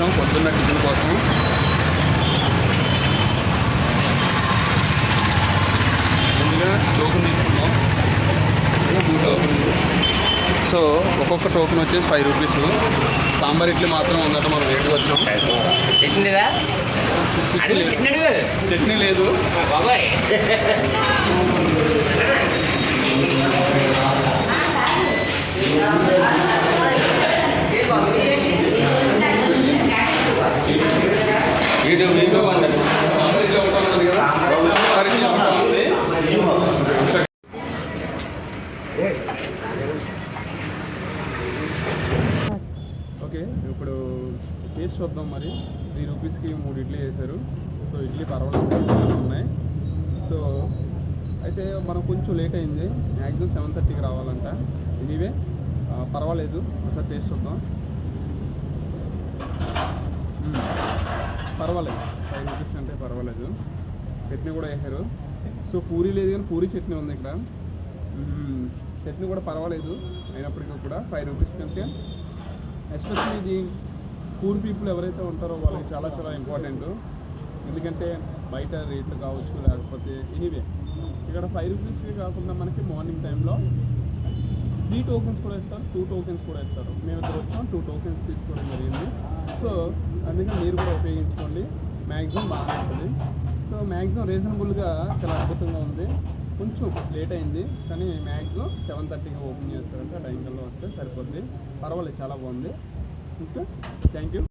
వచ్చాం పొద్దున్న టిఫిన్ కోసం. ముందుగా టోకెన్ టూ టోకెన్ సో ఒక్కొక్క టోకెన్ వచ్చేసి ఫైవ్ రూపీస్ సాంబార్ ఇడ్లీ మాత్రం ఉందట మనం రేటుకి వచ్చాం. చట్నీ లేదు. చట్నీ లేదు. బాబాయ్ యూట్యూబ్ యూట్యూబ్ అండి సాంబార్ ఇడ్లీ ఒకటి ఉన్నది కదా సాంబార్ ఇడ్లీ ఓకే ఇప్పుడు టేస్ట్ చూద్దాం మరి. త్రీ రూపీస్కి మూడు ఇడ్లీ వేశారు సో ఇడ్లీ పర్వాలేదు ఉన్నాయి. సో అయితే మనం కొంచెం లేట్ అయింది. మ్యాక్సిమం సెవెన్ థర్టీకి రావాలంట. ఎనీవే పర్వాలేదు. ఒకసారి టేస్ట్ చూద్దాం. Hmm. పర్వాలేదు. ఫైవ్ రూపీస్ అంటే పర్వాలేదు. చట్నీ కూడా వేసారు. సో పూరీ లేదు కానీ పూరీ చట్నీ ఉంది ఇక్కడ. చట్నీ కూడా పర్వాలేదు. అయినప్పటికీ కూడా ఫైవ్ రూపీస్ కంటే. ఎస్పెషల్లీ ఇది పూర్ పీపుల్ ఎవరైతే ఉంటారో వాళ్ళకి చాలా చాలా ఇంపార్టెంట్ ఎందుకంటే బయట రేట్లు కావచ్చు లేకపోతే ఎనీవే ఇక్కడ ఫైవ్ రూపీస్కి కాకుండా మనకి మార్నింగ్ టైంలో త్రీ టోకెన్స్ కూడా ఇస్తారు టూ టోకెన్స్ కూడా ఇస్తారు మేము ఇక్కడ వచ్చాం టూ టోకెన్స్ తీసుకోవడం జరిగింది. సో అందుకని మీరు కూడా ఉపయోగించుకోండి. మ్యాక్సిమం బాగానే ఉంటుంది. సో మ్యాక్సిమం రీజనబుల్గా చాలా అద్భుతంగా ఉంది. కొంచెం లేట్ అయింది కానీ మ్యాక్సిమం సెవెన్ థర్టీకి ఓపెన్ చేస్తారంటే ఆ టైం కల్లా వస్తే సరిపోద్ది. పర్వాలేదు చాలా బాగుంది. ఇంకా థ్యాంక్ యూ